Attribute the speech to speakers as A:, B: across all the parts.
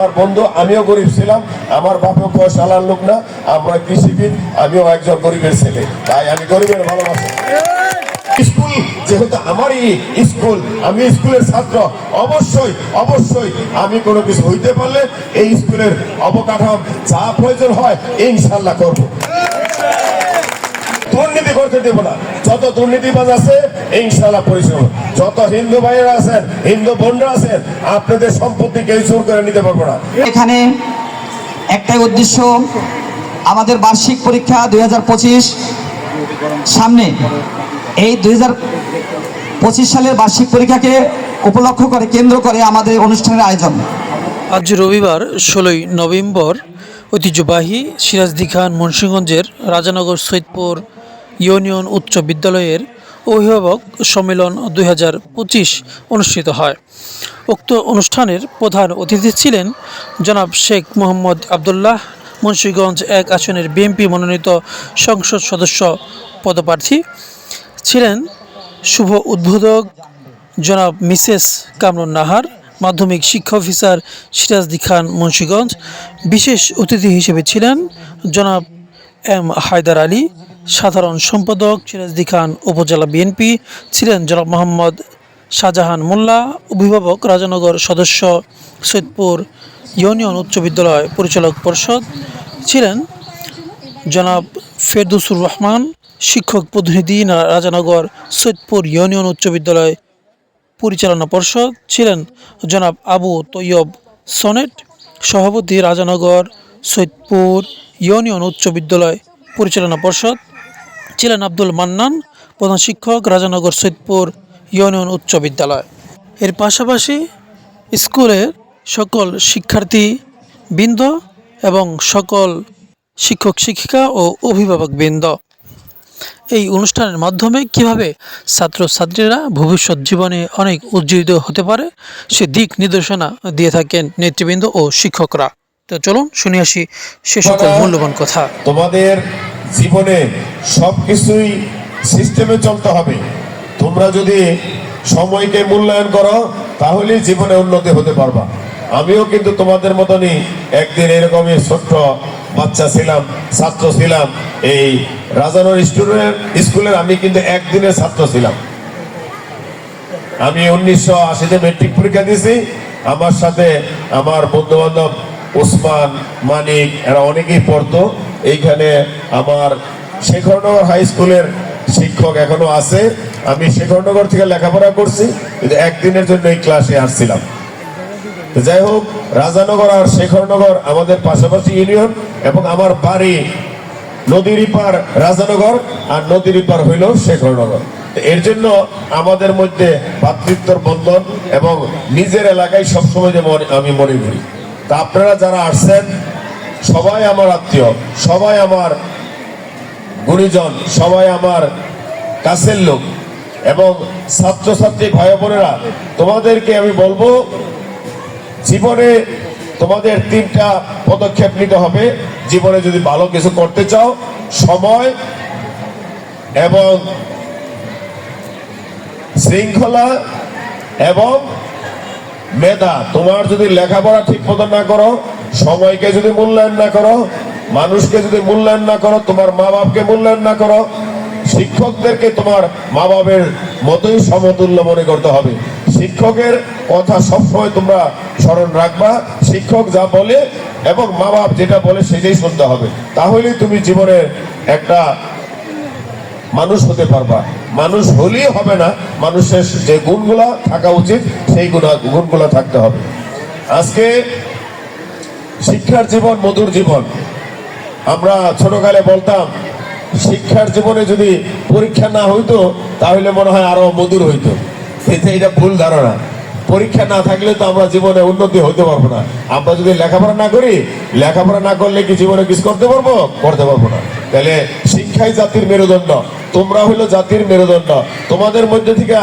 A: আমার বন্ধু, আমিও গরিব ছিলাম, আমার বাপেও পয়সালার লোক না, আমরা কৃষিবিদ, আমিও একজন গরিবের ছেলে। তাই আমি গরিবের ভালোবাসি। স্কুল, যেহেতু আমারই স্কুল, আমি স্কুলের ছাত্র, অবশ্যই অবশ্যই আমি কোনো কিছু হইতে পারলে এই স্কুলের অবকাঠাম যা প্রয়োজন হয়, ইনশাল্লাহ করব। দুর্নীতি করতে দেব না। যত দুর্নীতিবাজ আছে ইনশাল্লাহ পরিশ্রম যত হিন্দু ভাইয়েরা আছেন হিন্দু বোনরা আছেন আপনাদের সম্পত্তি কেউ চুর করে নিতে পারব না।
B: এখানে একটাই উদ্দেশ্য আমাদের বার্ষিক পরীক্ষা দুই হাজার পঁচিশ সামনে। এই দুই হাজার পঁচিশ সালের বার্ষিক পরীক্ষাকে উপলক্ষ করে কেন্দ্র করে আমাদের অনুষ্ঠানের আয়োজন।
C: আজ রবিবার ষোলোই নভেম্বর ঐতিহ্যবাহী সিরাজদি খান মুন্সিগঞ্জের রাজানগর সৈয়দপুর ইউনিয়ন উচ্চ বিদ্যালয়ের অভিভাবক সম্মেলন দু হাজার পঁচিশ অনুষ্ঠিত হয়। উক্ত অনুষ্ঠানের প্রধান অতিথি ছিলেন জনাব শেখ মোহাম্মদ আবদুল্লাহ মুন্সীগঞ্জ এক আসনের বিএনপি মনোনীত সংসদ সদস্য পদপ্রার্থী ছিলেন শুভ উদ্বোধক জনাব মিসেস কামরুন নাহার, মাধ্যমিক শিক্ষা অফিসার সিরাজদি খান মুন্সীগঞ্জ, বিশেষ অতিথি হিসেবে ছিলেন জনাব এম হায়দার আলী সাধারণ সম্পাদক সিরাজদি খান উপজেলা বিএনপি ছিলেন জনাব মোহাম্মদ শাহজাহান মোল্লা, অভিভাবক রাজানগর সদস্য সৈদপুর ইউনিয়ন উচ্চ বিদ্যালয় পরিচালক পরিষদ ছিলেন জনাব ফেরদুসুর রহমান, শিক্ষক প্রতিনিধি রাজানগর সৈদপুর ইউনিয়ন উচ্চ বিদ্যালয় পরিচালনা পর্ষদ ছিলেন জনাব আবু তৈয়ব সনেট, সভাপতি রাজানগর সৈদপুর ইউনিয়ন উচ্চ বিদ্যালয় পরিচালনা পর্ষদ ছিলেন আব্দুল মান্নান, প্রধান শিক্ষক, রাজানগর সৈদপুর ইউনিয়ন উচ্চ বিদ্যালয়। এর পাশাপাশি স্কুলের সকল শিক্ষার্থী বৃন্দ এবং সকল শিক্ষক, শিক্ষিকা ও অভিভাবক বৃন্দ এই অনুষ্ঠানের মাধ্যমে কীভাবে ছাত্রছাত্রীরা ভবিষ্যৎ জীবনে অনেক উজ্জীবিত হতে পারে সে দিক নির্দেশনা দিয়ে থাকেন নেতৃবৃন্দ ও শিক্ষকরা। তো চলুন শুনে আসি সে সকল মূল্যবান কথা।
A: তোমাদের জীবনে সবকিছুই সিস্টেমে চলতে হবে। তোমরা যদি সময়কে মূল্যায়ন করো তাহলে জীবনে উন্নতি হতে পারবা। আমিও কিন্তু তোমাদের মতনই একদিন এরকমই ছোট্ট বাচ্চা ছিলাম ছাত্র ছিলাম। এই রাজানোর স্টুডেন্ট স্কুলের আমি কিন্তু একদিনের ছাত্র ছিলাম। আমি উনিশশো আশিতে মেট্রিক পরীক্ষা দিয়েছি। আমার সাথে আমার বন্ধু বান্ধব ওসমান, মানিক, এরা অনেকেই পড়তো। এইখানে আমার শেখরনগর হাই স্কুলের শিক্ষক এখনও আছে। আমি শেখরনগর থেকে লেখাপড়া করছি, কিন্তু একদিনের জন্য এই ক্লাসে আসছিলাম। যাই হোক, রাজানগর আর শেখরনগর আমাদের পাশাপাশি ইউনিয়ন এবং আমার বাড়ি নদীর পার রাজানগর আর নদীর পার হইল শেখরনগর। এর জন্য আমাদের মধ্যে ভাতৃত্বর বন্ধন এবং নিজের এলাকায় সবসময় যে মনে- আমি মনে করি। তা আপনারা যারা আসছেন, সবাই আমার আত্মীয়, সবাই আমার গুণীজন, সবাই আমার কাছের লোক এবং ছাত্রছাত্রী ভাই বোনেরা, তোমাদেরকে আমি বলব, জীবনে তোমাদের তিনটা পদক্ষেপ নিতে হবে। জীবনে যদি ভালো কিছু করতে চাও, সময় এবং শৃঙ্খলা এবং মেধা, তোমার যদি লেখাপড়া ঠিক মতো না করো, সময়কে যদি মূল্যায়ন না করো, মানুষকে যদি মূল্যায়ন না করো, তোমার মা বাপকে মূল্যায়ন না করো, শিক্ষকদেরকে তোমার মা বাবের মতোই সমতুল্য মনে করতে হবে। শিক্ষকের কথা সবসময় তোমরা স্মরণ রাখবা। শিক্ষক যা বলে এবং মা বাপ যেটা বলে সেটাই শুনতে হবে। তাহলেই তুমি জীবনের একটা মানুষ হতে পারবা। মানুষ হলেই হবে না, মানুষের যে গুণগুলা থাকা উচিত, সেই গুণা, গুণগুলা থাকতে হবে। আজকে শিক্ষার জীবন মধুর জীবন। আমরা ছোটকালে বলতাম, শিক্ষার জীবনে যদি পরীক্ষা না হইতো, তাহলে মনে হয় আরও মধুর হইতো। কিন্তু এটা ভুল ধারণা। পরীক্ষা না থাকলে তো আমরা জীবনে উন্নতি হতে পারব না। আমরা যদি লেখাপড়া না করি, লেখাপড়া না করলে কি জীবনে কিছু করতে পারব? করতে পারব না। তাহলে শিক্ষাই জাতির মেরুদণ্ড। তোমরা হইল জাতির মেরুদণ্ড। তোমাদের মধ্যে থেকে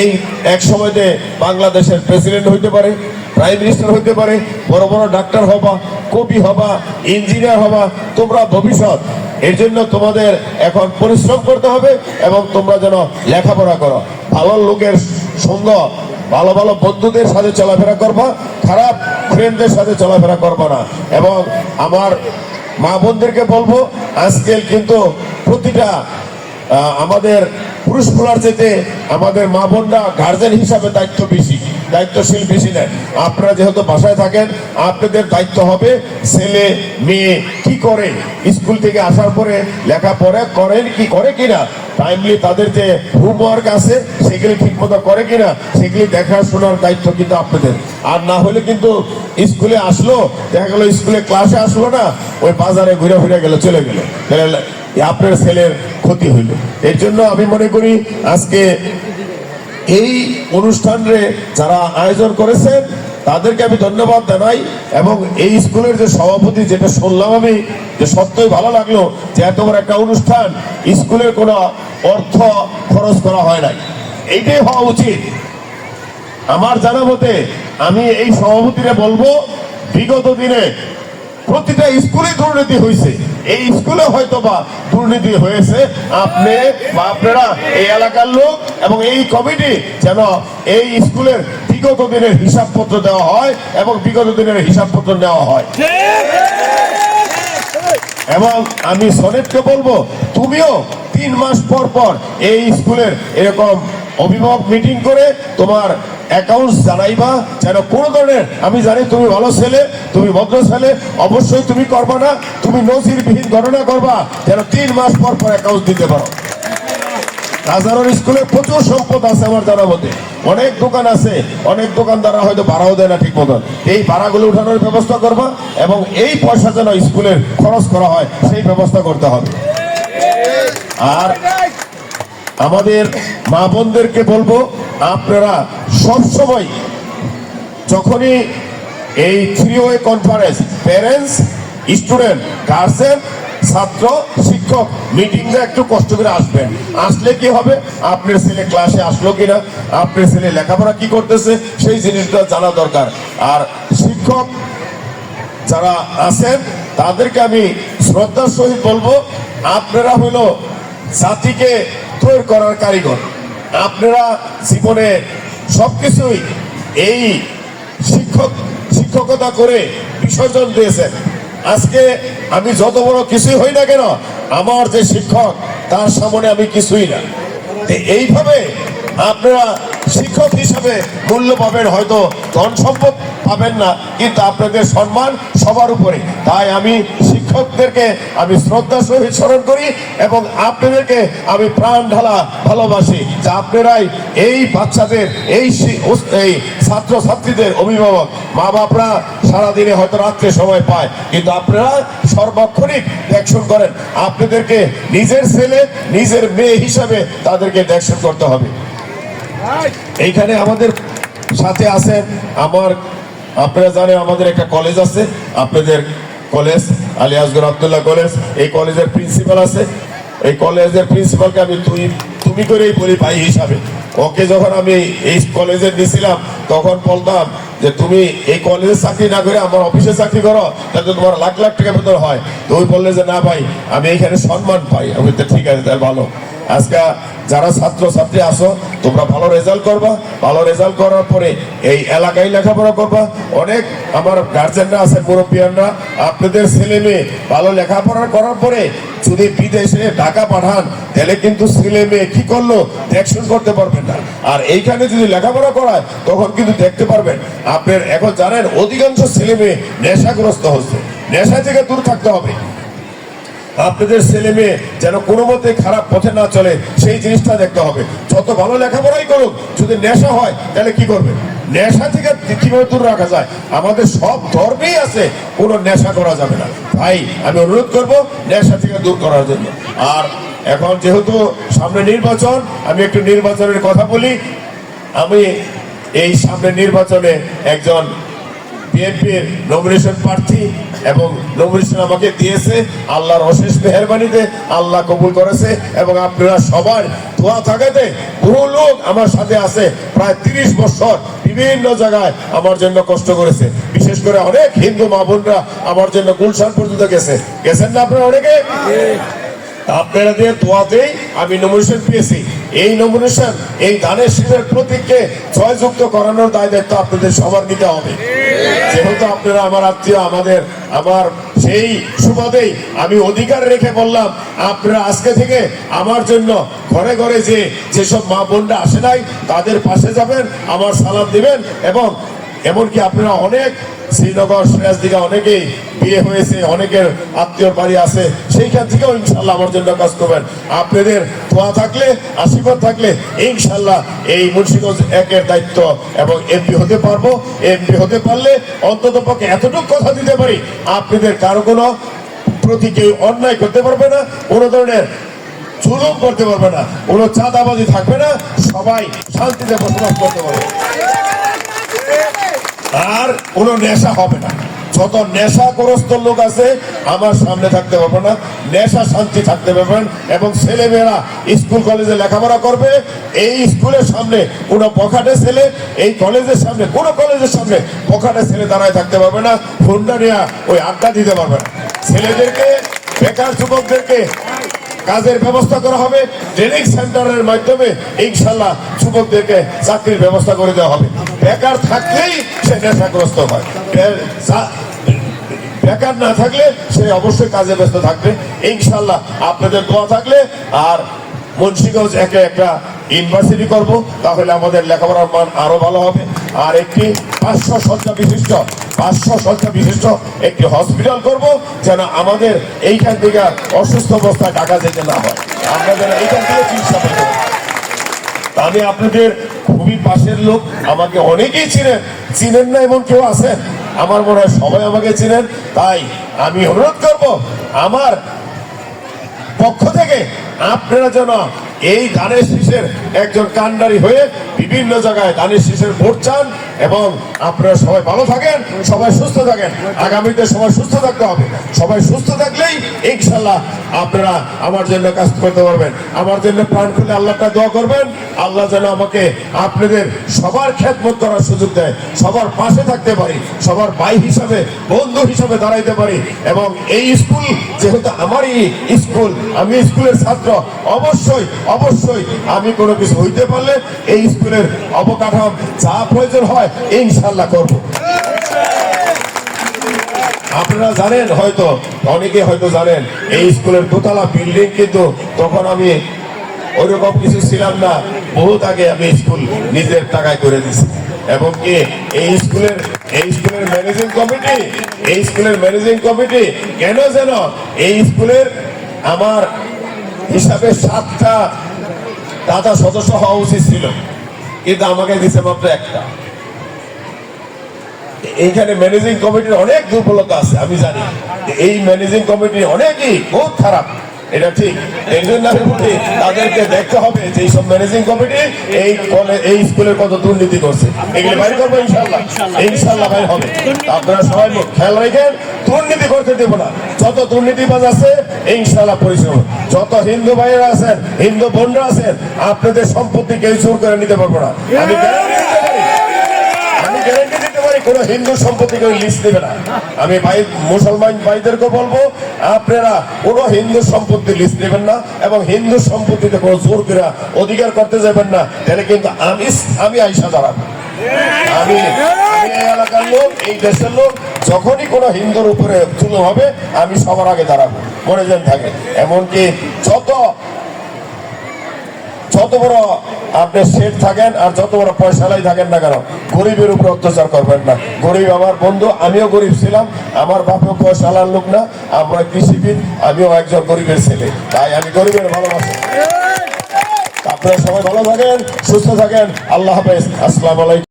A: এই এক সময়তে বাংলাদেশের প্রেসিডেন্ট হইতে পারে, প্রাইম মিনিস্টার হইতে পারে, বড় বড় ডাক্তার হবা, কবি হবা, ইঞ্জিনিয়ার হবা, তোমরা ভবিষ্যৎ। এর জন্য তোমাদের এখন পরিশ্রম করতে হবে এবং তোমরা যেন লেখাপড়া করো। ভালো লোকের সঙ্গ, ভালো ভালো বন্ধুদের সাথে চলাফেরা করবা, খারাপ ফ্রেন্ডদের সাথে চলাফেরা করবা না। এবং আমার মা বোনদেরকে বলব আজকাল কিন্তু প্রতিটা আমাদের পুরুষ পোলার যেতে আমাদের মা বোনরা গার্জেন হিসাবে দায়িত্ব বেশি, দায়িত্বশীল বেশি নেন আপনারা যেহেতু বাসায় থাকেন, আপনাদের দায়িত্ব হবে ছেলে, মেয়ে কি করে? স্কুল থেকে আসার পরে লেখাপড়া করেন কি, করে কিনা? টাইমলি তাদের যে হোমওয়ার্ক আছে, সেগুলি ঠিক মতো করে কিনা, সেগুলি দেখাশোনার দায়িত্ব কিন্তু আপনাদের। আর না হলে কিন্তু স্কুলে আসলো, দেখা গেলো স্কুলে ক্লাসে আসলো না, ওই বাজারে ঘুরে ফিরে গেল, চলে গেল। আপনার ছেলের ক্ষতি হইল। এর জন্য আমি মনে করি আজকে এই অনুষ্ঠানে যারা আয়োজন করেছেন তাদেরকে আমি ধন্যবাদ জানাই এবং এই স্কুলের যে সভাপতি যেটা শুনলাম আমি, যে সত্যই ভালো লাগল যে এত বড় একটা অনুষ্ঠান, স্কুলের কোনো অর্থ খরচ করা হয় নাই। এইটাই হওয়া উচিত। আমার জানা মতে আমি এই সভাপতিরে বলব, বিগত দিনে প্রতিটা স্কুলে দুর্নীতি হয়েছে এই স্কুলে হয়তো বা দুর্নীতি হয়েছে। আপনি বা আপনারা এই এলাকার লোক এবং এই কমিটি যেন এই স্কুলের বিগত দিনের হিসাবপত্র দেওয়া হয় এবং বিগত দিনের হিসাবপত্র নেওয়া হয়। এবং আমি সনেটকে বলব, তুমিও তিন মাস পর পর এই স্কুলের এরকম অভিভাবক মিটিং করে তোমার অ্যাকাউন্টস জানাইবা যেন কোনো ধরনের, আমি জানি তুমি ভালো ছেলে, তুমি ভদ্র ছেলে, অবশ্যই তুমি করবা না, তুমি নজিরবিহীন গণনা করবা, যেন তিন মাস পর পর অ্যাকাউন্ট দিতে পারো। রাজানোর স্কুলে প্রচুর সম্পদ আছে আমার জানা মতে অনেক দোকান আছে, অনেক দোকানদাররা হয়তো ভাড়াও দেয় না ঠিক মতন। এই ভাড়াগুলো উঠানোর ব্যবস্থা করবা এবং এই পয়সা যেন স্কুলের খরচ করা হয়, সেই ব্যবস্থা করতে হবে। আর আমাদের মা বোনদেরকে বলব, আপনারা সব সময় যখনই এই three way conference parents student guardian ছাত্র, শিক্ষক মিটিংটা একটু কষ্ট করে আসবেন। আসলে কি হবে? আপনার ছেলে ক্লাসে আসলো কিনা? আপনার ছেলে লেখাপড়া কি করতেছে? সেই জিনিসটা জানা দরকার। আর শিক্ষক যারা আছেন, তাদেরকে আমি শ্রদ্ধার সহিত বলব, আপনারা হলো জাতিকে তৈরি করার কারিগর। আপনারা জীবনে সবকিছুই এই শিক্ষক শিক্ষকতা করে বিসর্জন দিয়েছেন। আজকে আমি যত বড় কিছুই হই না কেন, আমার যে শিক্ষক, তার সামনে আমি কিছুই না। এইভাবে আপনারা শিক্ষক হিসাবে মূল্য পাবেন হয়তো ধন সম্পদ পাবেন না, কিন্তু আপনাদের সম্মান সবার উপরে। তাই আমি শিক্ষকদেরকে আমি শ্রদ্ধা সহিত স্মরণ করি এবং আপনাদেরকে আমি প্রাণ ঢালা ভালোবাসি যে আপনারাই এই বাচ্চাদের, এই এই ছাত্র ছাত্রীদের অভিভাবক। মা বাপরা সারাদিনে হয়তো রাত্রে সময় পায়, কিন্তু আপনারা সর্বক্ষণিক দেখশন করেন। আপনাদেরকে নিজের ছেলে, নিজের মেয়ে হিসাবে তাদেরকে দেখশন করতে হবে। এইখানে আমাদের সাথে আছেন আমার, আপনারা জানেন আমাদের একটা কলেজ আছে, আপনাদের কলেজ আলী আসগর আবদুল্লাহ কলেজ এই কলেজের প্রিন্সিপাল আছে। এই কলেজের প্রিন্সিপালকে আমি তুই, তুমি করেই বলি ভাই হিসাবে। ওকে যখন আমি এই কলেজে দিয়েছিলাম তখন বলতাম যে তুমি এই কলেজে চাকরি না করে আমার অফিসে চাকরি করো তাহলে তোমার লাখ লাখ টাকা বেতন হয়। তো ওই বললে যে না ভাই, আমি এখানে সম্মান পাই। আমি তো ঠিক আছে, তাহলে ভালো। আজকে যারা ছাত্র ছাত্রী আসো তোমরা ভালো রেজাল্ট করবা। ভালো রেজাল্ট করার পরে এই এলাকায় লেখাপড়া করবা। অনেক আমার গার্জেনরা আছে, মুরব্বিয়ানরা। আপনাদের ছেলে মেয়ে ভালো লেখাপড়া করার পরে যদি বিদেশে টাকা পাঠান, তাহলে কিন্তু ছেলে মেয়ে কি করল? দেখশন করতে পারবেন না। আর এইখানে যদি লেখাপড়া করায়, তখন কিন্তু দেখতে পারবেন। আপনার এখন জানেন, অধিকাংশ ছেলে মেয়ে নেশাগ্রস্ত হচ্ছে। নেশা থেকে দূর থাকতে হবে। আপনাদের ছেলে মেয়ে যেন কোনো মতে খারাপ পথে না চলে, সেই জিনিসটা দেখতে হবে। যত ভালো লেখাপড়াই করুক, যদি নেশা হয়, তাহলে কি করবে? নেশা থেকে কীভাবে দূর রাখা যায়? আমাদের সব ধর্মেই আছে, কোনো নেশা করা যাবে না। ভাই, আমি অনুরোধ করব, নেশা থেকে দূর করার জন্য। আর এখন যেহেতু সামনে নির্বাচন, আমি একটু নির্বাচনের কথা বলি। আমি এই সামনে নির্বাচনে একজন বিএনপির নমিনেশন প্রার্থী এবং নমিনেশন আমাকে দিয়েছে। আল্লাহর অশেষ মেহরবানিতে আল্লাহ কবুল করেছে এবং আপনারা সবার দোয়া থাকাতে বহু লোক আমার সাথে আছে। প্রায় তিরিশ বছর বিভিন্ন জায়গায় আমার জন্য কষ্ট করেছে। বিশেষ করে অনেক হিন্দু মা বোনরা আমার জন্য গুলশান পর্যন্ত গেছে। গেছেন না আপনারা অনেকে? আপনারা দিয়ে দোয়াতেই আমি নমিনেশন পেয়েছি। এই নমিনেশন এই ধানের শিল্পের প্রতীককে জয়যুক্ত করানোর দায় দায়িত্ব আপনাদের সবার নিতে হবে। যেহেতু আপনারা আমার আত্মীয়, আমাদের, আমার সেই সুবাদেই আমি অধিকার রেখে বললাম, আপনারা আজকে থেকে আমার জন্য ঘরে ঘরে যে, যেসব মা বোনরা আসে নাই, তাদের পাশে যাবেন, আমার সালাম দিবেন এবং এমনকি আপনারা অনেক শ্রীনগর সিরাজ দিকে অনেকেই বিয়ে হয়েছে, অনেকের আত্মীয় বাড়ি আছে, সেইখান থেকেও ইনশাল্লাহ আমার জন্য কাজ করবেন। আপনাদের দোয়া থাকলে, আশীর্বাদ থাকলে ইনশাল্লাহ এই মুন্সিগঞ্জ একের দায়িত্ব এবং এমপি হতে পারব। এমপি হতে পারলে অন্তত পক্ষে এতটুকু কথা দিতে পারি, আপনাদের কারও কোনো প্রতি কেউ অন্যায় করতে পারবে না, কোনো ধরনের জুলুম করতে পারবে না, কোনো চাঁদাবাজি থাকবে না, সবাই শান্তিতে বসবাস করতে পারবে। আর কোনো নেশা হবে না। যত নেশাগ্রস্ত লোক আছে, আমার সামনে থাকতে পারবে না। নেশা শান্তি থাকতে পারবেন এবং ছেলেমেয়েরা স্কুল, কলেজে লেখাপড়া করবে। এই স্কুলের সামনে কোনো পখাটে ছেলে, এই কলেজের সামনে কোনো কলেজের সামনে পখাটে ছেলে দাঁড়ায় থাকতে পারবে না। ফোনটা নিয়ে ওই আড্ডা দিতে পারবে না। ছেলেদেরকে, বেকার যুবকদেরকে কাজের ব্যবস্থা করা হবে। ট্রেনিং সেন্টারের মাধ্যমে ইনশাল্লাহ যুবকদেরকে চাকরির ব্যবস্থা করে দেওয়া হবে। বেকার থাকলেই সে নেশাগ্রস্ত হয়। বেকার না থাকলে সে অবশ্যই কাজে ব্যস্ত থাকবে। ইনশাল্লাহ আপনাদের দোয়া থাকলে, আর মুন্সিগঞ্জ একে একটা ইউনিভার্সিটি করব, তাহলে আমাদের লেখাপড়ার মান আরও ভালো হবে। আর একটি পাঁচশো শয্যা বিশিষ্ট, পাঁচশো শয্যা বিশিষ্ট একটি হসপিটাল করব, যেন আমাদের এইখান থেকে অসুস্থ অবস্থায় টাকা যেতে না হয়। আমরা যেন এইখান থেকে চিকিৎসা পেতে আমি আপনাদের খুবই পাশের লোক। আমাকে অনেকেই চিনেন। চিনেন না এমন কেউ আছেন? আমার মনে হয় সবাই আমাকে চিনেন। তাই আমি অনুরোধ করব, আমার পক্ষ থেকে আপনারা যেন এই ধানের শীষের একজন কান্ডারি হয়ে বিভিন্ন জায়গায় ধানের শীষের ভোট চান এবং আপনারা সবাই ভালো থাকেন, সবাই সুস্থ থাকেন। আগামীতে সবাই সুস্থ থাকতে হবে। সবাই সুস্থ থাকলেই ইনশাল্লাহ আপনারা আমার জন্য কাজ করতে পারবেন। আমার জন্য প্রাণ খুলে আল্লাহটা দোয়া করবেন। আল্লাহ যেন আমাকে আপনাদের সবার খেদমত করার সুযোগ দেয়, সবার পাশে থাকতে পারি, সবার ভাই হিসাবে, বন্ধু হিসাবে দাঁড়াইতে পারি এবং এই স্কুল যেহেতু আমারই স্কুল, আমি স্কুলের ছাত্র, অবশ্যই অবশ্যই আমি কোনো কিছু হইতে পারলে এই স্কুলের অবকাঠাম যা প্রয়োজন হয় ইনশাল্লাহ করব। আপনারা জানেন হয়তো, অনেকে হয়তো জানেন, এই স্কুলের দোতলা বিল্ডিং কিন্তু তখন আমি ওইরকম কিছু ছিলাম না, বহুত আগে আমি স্কুল নিজের টাকায় করে দিছি এবং কি, এই স্কুলের এই স্কুলের ম্যানেজিং কমিটি, এই স্কুলের ম্যানেজিং কমিটি কেন যেন এই স্কুলের আমার হিসাবে সাতটা দাদা সদস্য হওয়া উচিত ছিল। কিন্তু আমাকে দিছে মাত্র একটা। এইখানে ম্যানেজিং কমিটির অনেক দুর্বলতা আছে, আমি জানি। এই ম্যানেজিং কমিটি অনেকই বহুত খারাপ। এটা ঠিক। এই জন্য আমি বলি তাদেরকে দেখতে হবে যে এইসব ম্যানেজিং কমিটি এই এই স্কুলের কত দুর্নীতি করছে। এগুলো বাইর করব ইনশাল্লাহ ইনশাল্লাহ বাইর হবে। আপনারা সবাই খেয়াল রাখেন দুর্নীতি করতে দেবো না। যত দুর্নীতিবাজ আছে ইনশাল্লাহ পরিশ্রম যত হিন্দু ভাইয়েরা আছেন হিন্দু বোনরা আছেন আপনাদের সম্পত্তি কেউ চুর করে নিতে পারব না। আমি গ্যারান্টি আমি গ্যারান্টি কোন হিন্দু সম্পত্তি কেউ লিস্ট দেবে না। আমি ভাই, মুসলমান ভাইদেরকে বলব, আপনারা কোন হিন্দু সম্পত্তি লিস্ট দেবেন না এবং হিন্দু সম্পত্তিতে কোনো জোর করে অধিকার করতে যাবেন না। তাহলে কিন্তু আমি আমি আইসা দাঁড়াবো। আমি এলাকার লোক, এই দেশের লোক, যখনই কোনো হিন্দুর উপরে চুলো হবে, আমি সবার আগে দাঁড়াবো। মনে যেন থাকে। এমনকি যত যত বড় আপনি সেট থাকেন আর যত বড় পয়সালাই থাকেন না কেন গরিবের উপর অত্যাচার করবেন না। গরিব আমার বন্ধু আমিও গরিব ছিলাম আমার বাপেও পয়সালার লোক না আমরা কৃষিবিদ আমিও একজন গরিবের ছেলে। তাই আমি গরিবের ভালোবাসি। আপনারা সবাই ভালো থাকেন সুস্থ থাকেন। আল্লাহ হাফেজ। আসসালাম আলাইকুম।